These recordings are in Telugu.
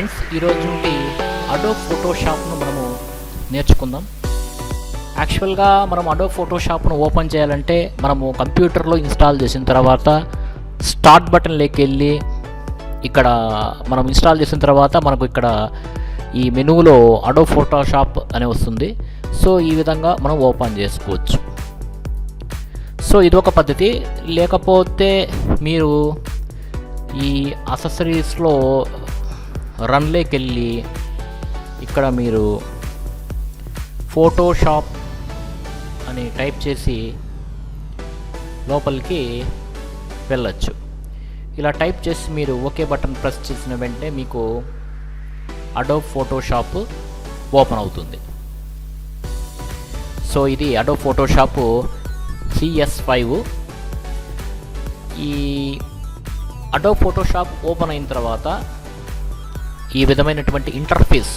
ఫ్రెండ్స్ ఈరోజు నుండి అడో ఫోటోషాప్ను మనము నేర్చుకుందాం. యాక్చువల్గా మనం అడో ఫోటోషాప్ను ఓపెన్ చేయాలంటే మనము కంప్యూటర్లో ఇన్స్టాల్ చేసిన తర్వాత స్టార్ట్ బటన్లోకి వెళ్ళి ఇక్కడ మనం ఇన్స్టాల్ చేసిన తర్వాత మనకు ఇక్కడ ఈ మెనూలో అడో ఫోటోషాప్ అని వస్తుంది. సో ఈ విధంగా మనం ఓపెన్ చేసుకోవచ్చు. సో ఇది ఒక పద్ధతి. లేకపోతే మీరు ఈ అసెసరీస్లో రన్లోకి వెళ్ళి ఇక్కడ మీరు ఫోటోషాప్ అని టైప్ చేసి లోపలికి వెళ్ళచ్చు. ఇలా టైప్ చేసి మీరు ఓకే బటన్ ప్రెస్ చేసిన వెంటనే మీకు అడోబ్ ఫోటోషాప్ ఓపెన్ అవుతుంది. సో ఇది అడోబ్ ఫోటోషాప్ సిఎస్ ఫైవ్. ఈ అడో ఫోటోషాప్ ఓపెన్ అయిన తర్వాత ఈ విధమైనటువంటి ఇంటర్ఫేస్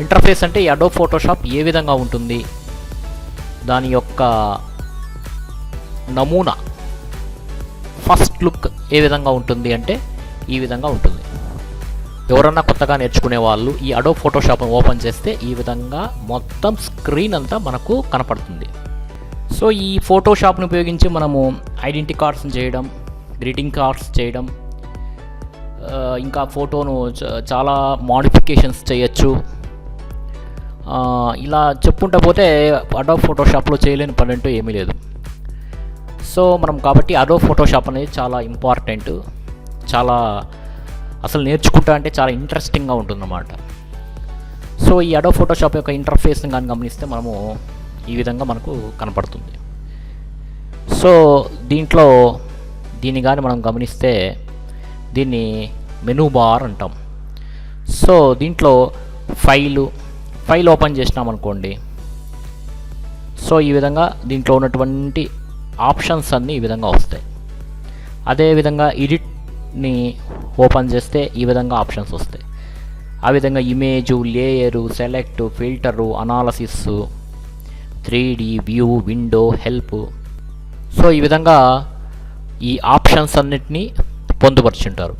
ఇంటర్ఫేస్ అంటే ఈ అడో ఫోటోషాప్ ఏ విధంగా ఉంటుంది? దాని యొక్క నమూనా ఫస్ట్ లుక్ ఏ విధంగా ఉంటుంది అంటే ఈ విధంగా ఉంటుంది. ఎవరన్నా కొత్తగా నేర్చుకునే వాళ్ళు ఈ అడో ఫోటోషాప్ను ఓపెన్ చేస్తే ఈ విధంగా మొత్తం స్క్రీన్ అంతా మనకు కనపడుతుంది. సో ఈ ఫోటోషాప్ని ఉపయోగించి మనము ఐడెంటిటీ కార్డ్స్ని చేయడం గ్రీటింగ్ కార్డ్స్ చేయడం ఇంకా ఫోటోను చాలా మాడిఫికేషన్స్ చేయొచ్చు. ఇలా చెప్పుకుంటా పోతే అడో ఫోటోషాప్లో చేయలేని పని అంటూ ఏమీ లేదు. సో మనం కాబట్టి అడో ఫోటోషాప్ అనేది చాలా ఇంపార్టెంట్ చాలా అసలు నేర్చుకుంటా అంటే చాలా ఇంట్రెస్టింగ్గా ఉంటుందన్నమాట. సో ఈ అడో ఫోటోషాప్ యొక్క ఇంటర్ఫేస్ని కానీ గమనిస్తే మనము ఈ విధంగా మనకు కనపడుతుంది. సో దీంట్లో దీన్ని కానీ మనం గమనిస్తే దీన్ని మెనూ బార్ అంటాం. సో దీంట్లో ఫైలు ఫైల్ ఓపెన్ చేసినాం అనుకోండి. సో ఈ విధంగా దీంట్లో ఉన్నటువంటి ఆప్షన్స్ అన్నీ ఈ విధంగా వస్తాయి. అదేవిధంగా ఎడిట్ని ఓపెన్ చేస్తే ఈ విధంగా ఆప్షన్స్ వస్తాయి. ఆ విధంగా image layer select filter analysis three D view window help so ఈ విధంగా ఈ ఆప్షన్స్ అన్నిటినీ పొందుపరుచుంటారు.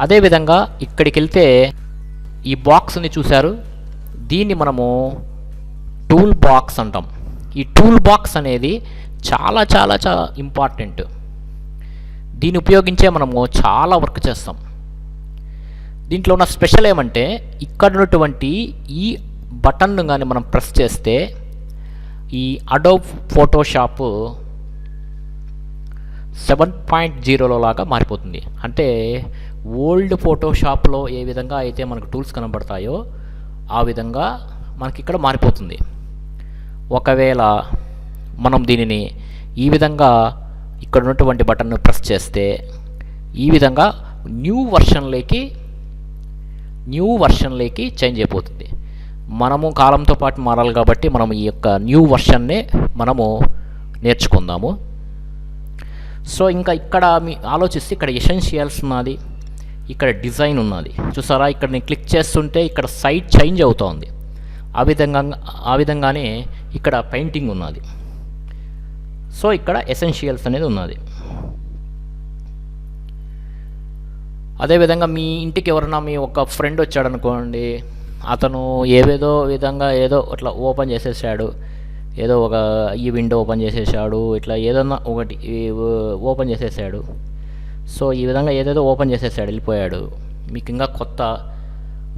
అదేవిధంగా ఇక్కడికి వెళ్తే ఈ బాక్స్ని చూశారు. దీన్ని మనము టూల్ బాక్స్ అంటాం. ఈ టూల్ బాక్స్ అనేది చాలా చాలా చాలా ఇంపార్టెంట్. దీన్ని ఉపయోగించే మనము చాలా వర్క్ చేస్తాం. దీంట్లో ఉన్న స్పెషల్ ఏమంటే ఇక్కడ ఉన్నటువంటి ఈ బటన్ను కానీ మనం ప్రెస్ చేస్తే ఈ అడోబ్ ఫోటోషాప్ సెవెన్ పాయింట్ జీరోలో లాగా మారిపోతుంది. అంటే ఓల్డ్ ఫోటోషాప్లో ఏ విధంగా అయితే మనకు టూల్స్ కనబడతాయో ఆ విధంగా మనకి ఇక్కడ మారిపోతుంది. ఒకవేళ మనం దీనిని ఈ విధంగా ఇక్కడ ఉన్నటువంటి బటన్ను ప్రెస్ చేస్తే ఈ విధంగా న్యూ వర్షన్లోకి న్యూ వర్షన్లోకి చేంజ్ అయిపోతుంది. మనము కాలంతో పాటు మారాలి కాబట్టి మనం ఈ యొక్క న్యూ వర్షన్నే మనము నేర్చుకుందాము. సో ఇంకా ఇక్కడ మీ ఆలోచిస్తే ఇక్కడ ఎసెన్షియల్స్ ఉన్నది. ఇక్కడ డిజైన్ ఉన్నది. చూసారా? ఇక్కడ నేను క్లిక్ చేస్తుంటే ఇక్కడ సైట్ చేంజ్ అవుతోంది. ఆ విధంగా ఆ విధంగానే ఇక్కడ పెయింటింగ్ ఉన్నది. సో ఇక్కడ ఎసెన్షియల్స్ అనేది ఉన్నది. అదేవిధంగా మీ ఇంటికి ఎవరైనా మీ ఒక ఫ్రెండ్ వచ్చాడు అనుకోండి అతను ఏవేదో విధంగా ఏదో అట్లా ఓపెన్ చేసేసాడు. ఏదో ఒక ఈ విండో ఓపెన్ చేసేసాడు ఇట్లా ఏదన్నా ఒకటి ఓపెన్ చేసేసాడు. సో ఈ విధంగా ఏదేదో ఓపెన్ చేసేసాడు వెళ్ళిపోయాడు. మీకు ఇంకా కొత్త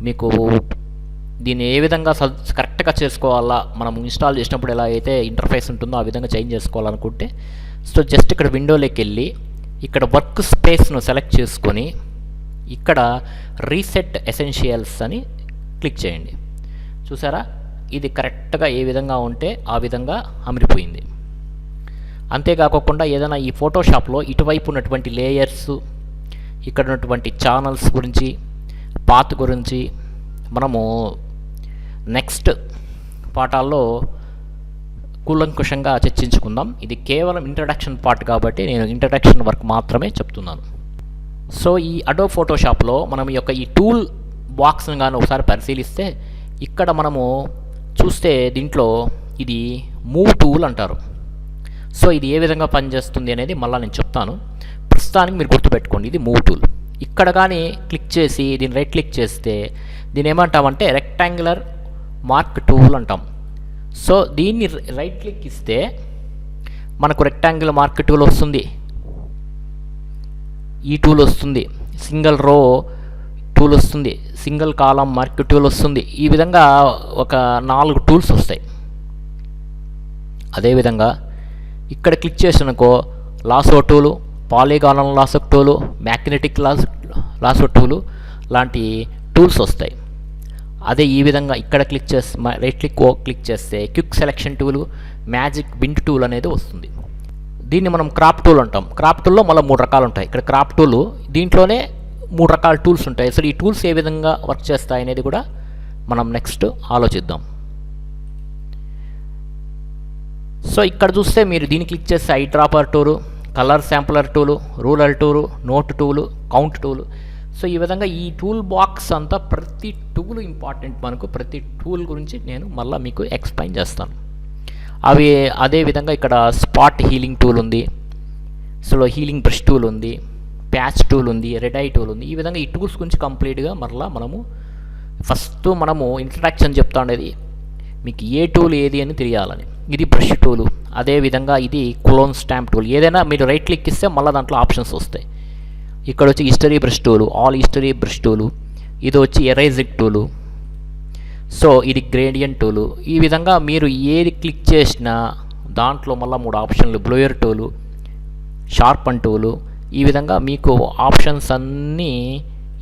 మీకు దీన్ని ఏ విధంగా స కరెక్ట్గా చేసుకోవాలా మనం ఇన్స్టాల్ చేసినప్పుడు ఎలా అయితే ఇంటర్ఫేస్ ఉంటుందో ఆ విధంగా చేంజ్ చేసుకోవాలనుకుంటే సో జస్ట్ ఇక్కడ విండోలోకి వెళ్ళి ఇక్కడ వర్క్ స్పేస్ను సెలెక్ట్ చేసుకొని ఇక్కడ రీసెట్ ఎసెన్షియల్స్ అని క్లిక్ చేయండి. చూసారా? ఇది కరెక్ట్గా ఏ విధంగా ఉంటే ఆ విధంగా అమిరిపోయింది. అంతేకాకుండా ఏదైనా ఈ ఫోటోషాప్లో ఇటువైపు ఉన్నటువంటి లేయర్స్ ఇక్కడ ఉన్నటువంటి ఛానల్స్ గురించి పాత్ గురించి మనము నెక్స్ట్ పాఠాల్లో కూలంకుషంగా చర్చించుకుందాం. ఇది కేవలం ఇంట్రడక్షన్ పార్ట్ కాబట్టి నేను ఇంట్రడక్షన్ వర్క్ మాత్రమే చెప్తున్నాను. సో ఈ అడో ఫోటోషాప్లో మనం ఈ యొక్క ఈ టూల్ బాక్స్ని కానీ ఒకసారి పరిశీలిస్తే ఇక్కడ మనము చూస్తే దీంట్లో ఇది మూవ్ టూల్ అంటారు. సో ఇది ఏ విధంగా పనిచేస్తుంది అనేది మళ్ళీ నేను చెప్తాను. ప్రస్తుతానికి మీరు గుర్తుపెట్టుకోండి ఇది మూవ్ టూల్. ఇక్కడ కానీ క్లిక్ చేసి దీన్ని రైట్ క్లిక్ చేస్తే దీని ఏమంటామంటే రెక్టాంగులర్ మార్క్ టూల్ అంటాం. సో దీన్ని రైట్ క్లిక్ ఇస్తే మనకు రెక్టాంగులర్ మార్క్ టూల్ వస్తుంది. ఈ టూల్ వస్తుంది. సింగిల్ రో టూల్ వస్తుంది. సింగిల్ కాలం మార్క్ టూల్ వస్తుంది. ఈ విధంగా ఒక నాలుగు టూల్స్ వస్తాయి. అదేవిధంగా ఇక్కడ click చేసినకో lasso tool polygonal lasso tool magnetic lass lasso tool లాంటి టూల్స్ వస్తాయి. అదే ఈ విధంగా ఇక్కడ క్లిక్ చేసి రైట్ క్లిక్ ఓ క్లిక్ చేస్తే quick selection tool magic wand tool అనేది వస్తుంది. దీన్ని మనం క్రాప్ టూల్ అంటాం. క్రాప్ టూల్లో మళ్ళీ మూడు రకాలు ఉంటాయి. ఇక్కడ క్రాప్ టూలు దీంట్లోనే మూడు రకాల టూల్స్ ఉంటాయి. అసలు ఈ టూల్స్ ఏ విధంగా వర్క్ చేస్తాయి అనేది కూడా మనం నెక్స్ట్ ఆలోచిద్దాం. సో ఇక్కడ చూస్తే మీరు దీన్ని క్లిక్ చేస్తే eye dropper tool colour sampler tool ruler tool note tool count tool. So ఈ విధంగా ఈ టూల్ బాక్స్ అంతా ప్రతి టూల్ ఇంపార్టెంట్ మనకు. ప్రతి టూల్ గురించి నేను మళ్ళీ మీకు ఎక్స్ప్లెయిన్ చేస్తాను. అవి అదే విధంగా ఇక్కడ స్పాట్ హీలింగ్ టూల్ ఉంది. సో హీలింగ్ బ్రష్ టూల్ ఉంది. ప్యాచ్ టూల్ ఉంది రెడ్ ఐ టూల్ ఉంది. ఈ విధంగా ఈ టూల్స్ గురించి కంప్లీట్గా మరలా మనము ఫస్ట్ మనము ఇంట్రడక్షన్ చెప్తా ఉండేది. మీకు ఏ టూల్ ఏది అని తెలియాలని. ఇది బ్రష్ టూలు. అదేవిధంగా ఇది క్లోన్ స్టాంప్ టూల్. ఏదైనా మీరు రైట్ క్లిక్ ఇస్తే మళ్ళీ దాంట్లో ఆప్షన్స్ వస్తాయి. ఇక్కడ వచ్చి history brush tool all history brush tool ఇది వచ్చి ఎరైజిక్ టూలు. సో ఇది గ్రేడియన్ టూలు. ఈ విధంగా మీరు ఏది క్లిక్ చేసినా దాంట్లో మళ్ళీ మూడు ఆప్షన్లు. బ్లోయర్ టూలు షార్పన్ టూలు ఈ విధంగా మీకు ఆప్షన్స్ అన్నీ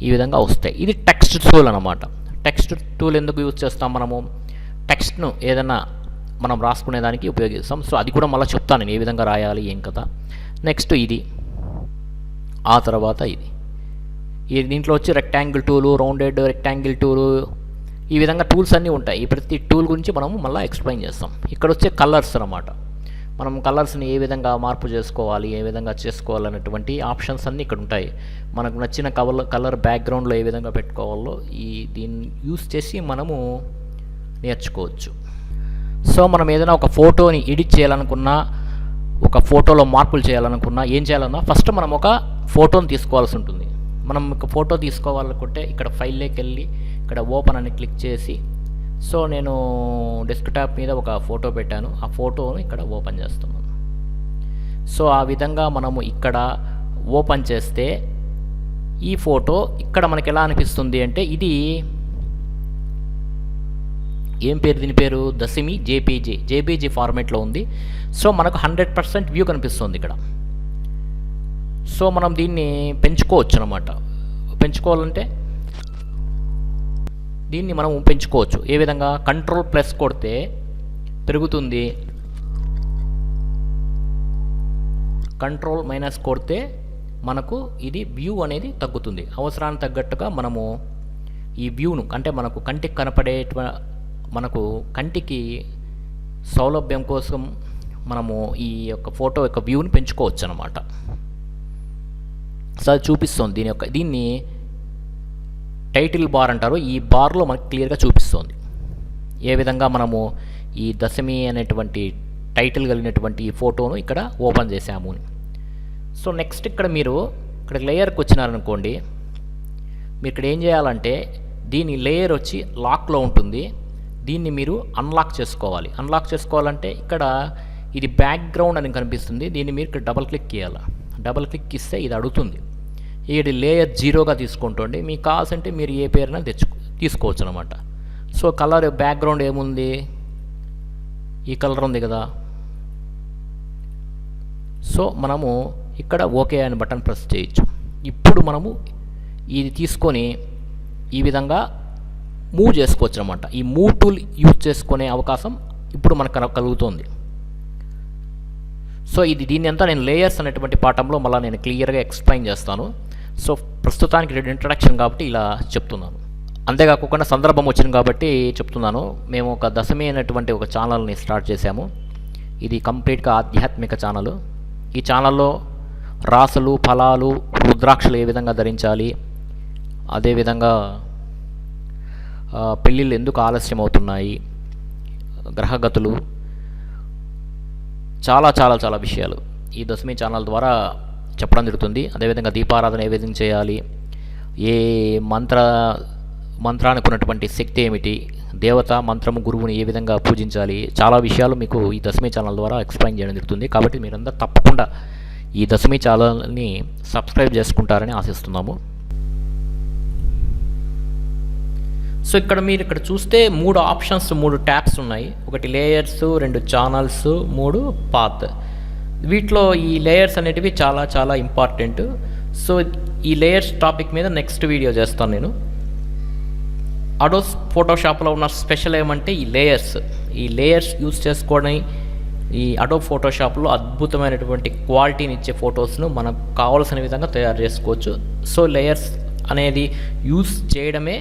ఈ విధంగా వస్తాయి. ఇది టెక్స్ట్ టూల్ అనమాట టెక్స్ట్ టూల్ ఎందుకు యూజ్ చేస్తాం మనము? టెక్స్ట్ను ఏదైనా మనం రాసుకునే దానికి ఉపయోగిస్తాం. సో అది కూడా మళ్ళీ చెప్తాను నేను ఏ విధంగా రాయాలి ఏం కదా నెక్స్ట్ ఇది. ఆ తర్వాత ఇది. ఈ దీంట్లో వచ్చి rectangle tool rounded rectangle tool ఈ విధంగా టూల్స్ అన్నీ ఉంటాయి. ఈ ప్రతి టూల్ గురించి మనము మళ్ళీ ఎక్స్ప్లెయిన్ చేస్తాం. ఇక్కడ వచ్చే కలర్స్ అనమాట మనం కలర్స్ని ఏ విధంగా మార్పు చేసుకోవాలి ఏ విధంగా చేసుకోవాలనేటువంటి ఆప్షన్స్ అన్నీ ఇక్కడ ఉంటాయి. మనకు నచ్చిన కవర్ కలర్ బ్యాక్గ్రౌండ్లో ఏ విధంగా పెట్టుకోవాలో ఈ దీన్ని యూస్ చేసి మనము నేర్చుకోవచ్చు. సో మనం ఏదైనా ఒక ఫోటోని ఎడిట్ చేయాలనుకున్నా ఒక ఫోటోలో మార్పులు చేయాలనుకున్నా ఏం చేయాలన్నా ఫస్ట్ మనం ఒక ఫోటోని తీసుకోవాల్సి ఉంటుంది. మనం ఒక ఫోటో తీసుకోవాలనుకుంటే ఇక్కడ ఫైల్లోకి వెళ్ళి ఇక్కడ ఓపెన్ అని క్లిక్ చేసి సో నేను డెస్క్టాప్ మీద ఒక ఫోటో పెట్టాను. ఆ ఫోటోను ఇక్కడ ఓపెన్ చేస్తున్నాను సో ఆ విధంగా మనము ఇక్కడ ఓపెన్ చేస్తే ఈ ఫోటో ఇక్కడ మనకి ఎలా అనిపిస్తుంది అంటే ఇది ఏం పేరు? దీని పేరు దశమి జేపీజీ. జేపీజీ ఫార్మేట్లో ఉంది. సో మనకు హండ్రెడ్ పర్సెంట్ వ్యూ కనిపిస్తుంది ఇక్కడ. సో మనం దీన్ని పెంచుకోవచ్చు అనమాట పెంచుకోవాలంటే దీన్ని మనం పెంచుకోవచ్చు. ఏ విధంగా? కంట్రోల్ ప్లస్ కొడితే పెరుగుతుంది. కంట్రోల్ మైనస్ కొడితే మనకు ఇది వ్యూ అనేది తగ్గుతుంది. అవసరానికి తగ్గట్టుగా మనము ఈ వ్యూను అంటే మనకు కంటికి కనపడే మనకు కంటికి సౌలభ్యం కోసం మనము ఈ యొక్క ఫోటో యొక్క వ్యూని పెంచుకోవచ్చు అనమాట సో చూపిస్తుంది దీని యొక్క దీన్ని టైటిల్ బార్ అంటారు. ఈ బార్లో మనకు క్లియర్గా చూపిస్తుంది. ఏ విధంగా మనము ఈ దశమి అనేటువంటి టైటిల్ కలిగినటువంటి ఈ ఫోటోను ఇక్కడ ఓపెన్ చేసాము సో నెక్స్ట్ ఇక్కడ మీరు ఇక్కడ లేయర్కి వచ్చినారనుకోండి. మీరు ఇక్కడ ఏం చేయాలంటే దీని లేయర్ వచ్చి లాక్లో ఉంటుంది. దీన్ని మీరు అన్లాక్ చేసుకోవాలి. అన్లాక్ చేసుకోవాలంటే ఇక్కడ ఇది బ్యాక్గ్రౌండ్ అని కనిపిస్తుంది. దీన్ని మీరు ఇక్కడ డబల్ క్లిక్ చేయాలి? డబల్ క్లిక్ ఇస్తే ఇది అడుగుతుంది. ఈడి లేయర్ జీరోగా తీసుకుంటుండి. మీకు కావాల్సింటే మీరు ఏ పేరున తెచ్చుకో తీసుకోవచ్చు అనమాట సో కలర్ బ్యాక్గ్రౌండ్ ఏముంది? ఈ కలర్ ఉంది కదా. సో మనము ఇక్కడ ఓకే అని బటన్ ప్రెస్ చేయొచ్చు. ఇప్పుడు మనము ఇది తీసుకొని ఈ విధంగా మూవ్ చేసుకోవచ్చు అనమాట ఈ మూవ్ టూల్ యూజ్ చేసుకునే అవకాశం ఇప్పుడు మనకు కలుగుతుంది. సో ఇది దీన్ని అంతా నేను లేయర్స్ అనేటువంటి పాఠంలో మళ్ళీ నేను క్లియర్గా ఎక్స్ప్లెయిన్ చేస్తాను. సో ప్రస్తుతానికి రెండు ఇంట్రడక్షన్ కాబట్టి ఇలా చెప్తున్నాను. అంతేకాకుండా సందర్భం వచ్చింది కాబట్టి చెప్తున్నాను. మేము ఒక దశమి అనేటువంటి ఒక ఛానల్ని స్టార్ట్ చేశాము. ఇది కంప్లీట్గా ఆధ్యాత్మిక ఛానల్ ఈ ఛానల్లో రాసులు ఫలాలు రుద్రాక్షలు ఏ విధంగా ధరించాలి అదేవిధంగా పెళ్ళిళ్ళు ఎందుకు ఆలస్యం అవుతున్నాయి గ్రహగతులు చాలా చాలా చాలా విషయాలు ఈ దశమి ఛానల్ ద్వారా చెప్పడం జరుగుతుంది. అదేవిధంగా దీపారాధన ఏ విధంగా చేయాలి? ఏ మంత్ర మంత్రానికి ఉన్నటువంటి శక్తి ఏమిటి? దేవత మంత్రము గురువుని ఏ విధంగా పూజించాలి? చాలా విషయాలు మీకు ఈ దశమి ఛానల్ ద్వారా ఎక్స్ప్లెయిన్ చేయడం జరుగుతుంది. కాబట్టి మీరందరూ తప్పకుండా ఈ దశమి ఛానల్ని సబ్స్క్రైబ్ చేసుకుంటారని ఆశిస్తున్నాము. సో ఇక్కడ మీరు ఇక్కడ చూస్తే మూడు ఆప్షన్స్ మూడు ట్యాబ్స్ ఉన్నాయి. ఒకటి లేయర్స్ రెండు ఛానల్స్ మూడు పాత్ వీటిలో ఈ లేయర్స్ అనేటివి చాలా చాలా ఇంపార్టెంట్ సో ఈ లేయర్స్ టాపిక్ మీద నెక్స్ట్ వీడియో చేస్తాను నేను. అడోస్ ఫోటోషాప్లో ఉన్న స్పెషల్ ఏమంటే ఈ లేయర్స్ ఈ లేయర్స్ యూస్ చేసుకొని ఈ అడో ఫోటోషాప్లో అద్భుతమైనటువంటి క్వాలిటీని ఇచ్చే ఫొటోస్ను మనకు కావాల్సిన విధంగా తయారు చేసుకోవచ్చు. సో లేయర్స్ అనేది యూస్ చేయడమే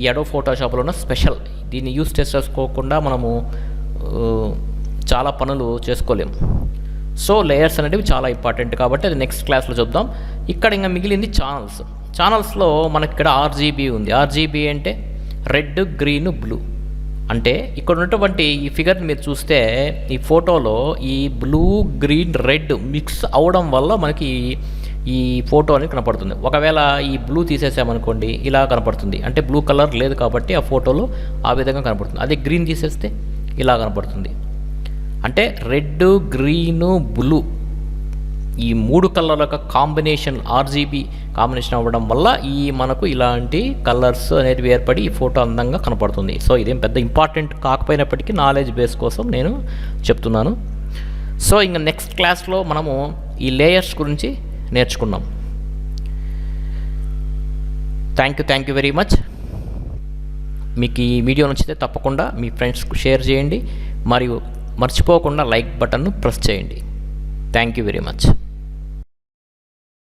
ఈ అడో ఫోటోషాప్లో ఉన్న స్పెషల్ దీన్ని యూస్ చేసుకోకుండా మనము uh, చాలా పనులు చేసుకోలేము. సో లేయర్స్ అనేటివి చాలా ఇంపార్టెంట్ కాబట్టి అది నెక్స్ట్ క్లాస్లో చూద్దాం. ఇక్కడ ఇంకా మిగిలింది ఛానల్స్ ఛానల్స్లో మనకి ఇక్కడ ఆర్జీబీ ఉంది. ఆర్జీబీ అంటే రెడ్ గ్రీన్ బ్లూ అంటే ఇక్కడ ఉన్నటువంటి ఈ ఫిగర్ని మీరు చూస్తే ఈ ఫోటోలో ఈ బ్లూ గ్రీన్ రెడ్ మిక్స్ అవడం వల్ల మనకి ఈ ఫోటో అనేది కనపడుతుంది. ఒకవేళ ఈ బ్లూ తీసేసామనుకోండి ఇలా కనపడుతుంది. అంటే బ్లూ కలర్ లేదు కాబట్టి ఆ ఫోటోలో ఆ విధంగా కనపడుతుంది. అదే గ్రీన్ తీసేస్తే ఇలా కనపడుతుంది. అంటే రెడ్ గ్రీను బ్లూ ఈ మూడు కలర్ల యొక్క కాంబినేషన్ ఆర్జీబీ కాంబినేషన్ అవ్వడం వల్ల ఈ మనకు ఇలాంటి కలర్స్ అనేవి ఏర్పడి ఈ ఫోటో అందంగా కనపడుతుంది. సో ఇదేం పెద్ద ఇంపార్టెంట్ కాకపోయినప్పటికీ నాలెడ్జ్ బేస్ కోసం నేను చెప్తున్నాను. సో ఇంకా నెక్స్ట్ క్లాస్లో మనము ఈ లేయర్స్ గురించి నేర్చుకున్నాం. Thank you thank you very much మీకు ఈ వీడియో నచ్చితే తప్పకుండా మీ ఫ్రెండ్స్కు షేర్ చేయండి. మరియు మర్చిపోకుండా లైక్ బటన్ను ప్రెస్ చేయండి. Thank you very much